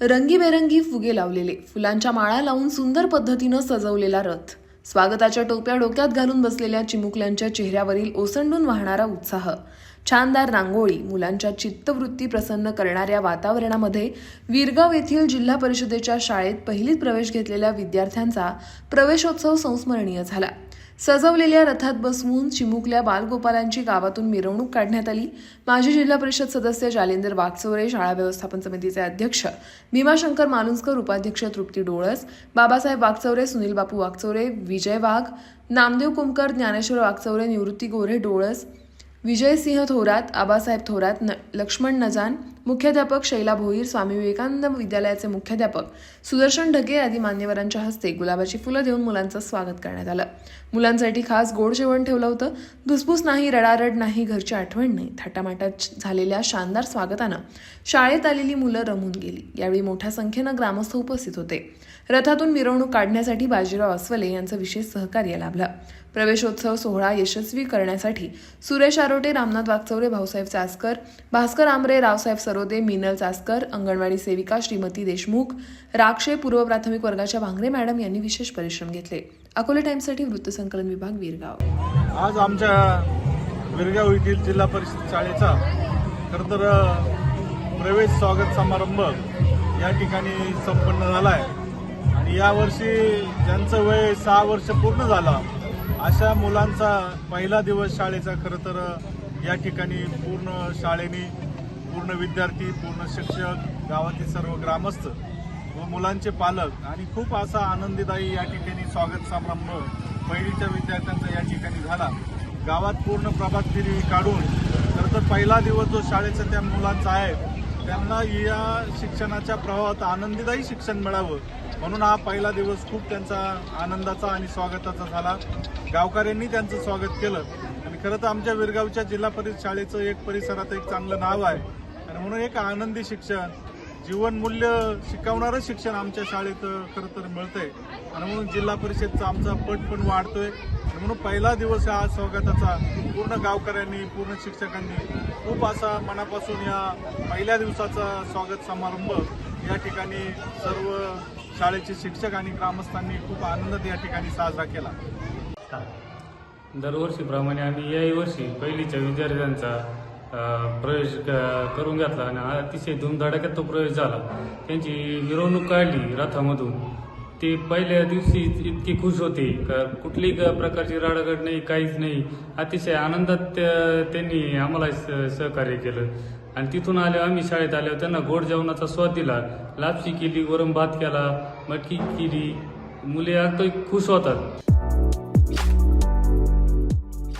रंगीबेरंगी फुगे लावलेले फुलांच्या माळा लावून सुंदर पद्धतीनं सजवलेला रथ. स्वागताच्या टोप्या डोक्यात घालून बसलेल्या चिमुकल्यांच्या चेहऱ्यावरील ओसंडून वाहणारा उत्साह. छानदार रांगोळी मुलांच्या चित्तवृत्ती प्रसन्न करणाऱ्या वातावरणामध्ये वीरगाव येथील जिल्हा परिषदेच्या शाळेत पहिलीत प्रवेश घेतलेल्या विद्यार्थ्यांचा प्रवेशोत्सव संस्मरणीय झाला. सजवलेल्या रथात बसवून चिमुकल्या बालगोपालांची गावातून मिरवणूक काढण्यात आली. माजी जिल्हा परिषद सदस्य जालेंदर वागचोरे शाळा व्यवस्थापन समितीचे अध्यक्ष भीमाशंकर मालुंजकर उपाध्यक्ष तृप्ती डोळस बाबासाहेब वागचौरे सुनील बापू वागचौरे विजय वाघ नामदेव कुमकर ज्ञानेश्वर वागचौरे निवृत्ती गोरे डोळस विजयसिंह थोरात आबासाहेब थोरात न लक्ष्मण नजान मुख्याध्यापक शैला भोईर स्वामी विवेकानंद विद्यालयाचे मुख्याध्यापक सुदर्शन ढगे आदी मान्यवरांच्या हस्ते गुलाबाची फुलं देऊन मुलांचं स्वागत करण्यात आलं. मुलांसाठी खास गोड जेवण ठेवलं होतं. धुसफूस नाही रडारड नाही घरची आठवण नाही. थाटामाटात झालेल्या शानदार स्वागतानं शाळेत आलेली मुलं रमून गेली. यावेळी मोठ्या संख्येनं ग्रामस्थ उपस्थित होते. रथातून मिरवणूक काढण्यासाठी बाजीराव अस्वले यांचं विशेष सहकार्य लाभलं. प्रवेशोत्सव सोहळा यशस्वी करण्यासाठी सुरेश आरोटे रामनाथ वागचौरे भाऊसाहेब चासकर भास्कर आमरे रावसाहेब सरोदे मिनल चासकर अंगणवाडी सेविका श्रीमती देशमुख राक्षे पूर्व प्राथमिक वर्गाच्या भांगरे मॅडम यांनी विशेष परिश्रम घेतले. अकोले टाइम्ससाठी वृत्तसंकलन विभाग वीरगाव. आज आमच्या विरगाव येथील जिल्हा परिषद शाळेचा खरं तर प्रवेश स्वागत समारंभ या ठिकाणी संपन्न झाला आहे आणि यावर्षी ज्यांचं वय सहा वर्ष पूर्ण झालं अशा मुलांचा पहिला दिवस शाळेचा खरं तर या ठिकाणी पूर्ण शाळेने पूर्ण विद्यार्थी पूर्ण शिक्षक गावातील सर्व ग्रामस्थ व मुलांचे पालक आणि खूप असा आनंदीदायी या ठिकाणी स्वागत समारंभ पहिलीच्या विद्यार्थ्यांचा या ठिकाणी झाला. गावात पूर्ण प्रभात फेरी काढून खरं तर पहिला दिवस जो शाळेचा त्या मुलांचा आहे त्यांना या शिक्षणाच्या प्रवाहात आनंदीदायी शिक्षण मिळावं म्हणून हा पहिला दिवस खूप त्यांचा आनंदाचा आणि स्वागताचा झाला. गावकऱ्यांनी त्यांचं स्वागत केलं. आणि खरं तर आमच्या विरगावच्या जिल्हा परिषद शाळेचं एक परिसरात एक चांगलं नाव आहे. आणि म्हणून एक आनंदी शिक्षण जीवनमूल्य शिकवणारं शिक्षण आमच्या शाळेत खरं तर मिळतंय. आणि म्हणून जिल्हा परिषदचा आमचा पट पण वाढतोय. आणि म्हणून पहिला दिवस हा स्वागताचा पूर्ण गावकऱ्यांनी पूर्ण शिक्षकांनी खूप असा मनापासून या पहिल्या दिवसाचा स्वागत समारंभ या ठिकाणी सर्व शाळेचे शिक्षक आणि ग्रामस्थांनी खूप आनंदात या ठिकाणी साजरा केला. दरवर्षीप्रमाणे आम्ही याही वर्षी पहिलीच्या विद्यार्थ्यांचा प्रवेश करून घेतला आणि अतिशय धुमधडाक्यात तो प्रवेश झाला. त्यांची मिरवणूक काढली रथामधून. ते पहिल्या दिवशी इतके खुश होते का कुठलीही क- प्रकारची राडागड नाही काहीच नाही. अतिशय आनंदात त्यांनी आम्हाला स- सहकार्य केलं. आणि तिथून आले आम्ही शाळेत आल्यावर त्यांना गोड जेवणाचा स्वाद दिला. लापशी केली वरम भात केला मटकी केली. मुले अगदी खुश होतात.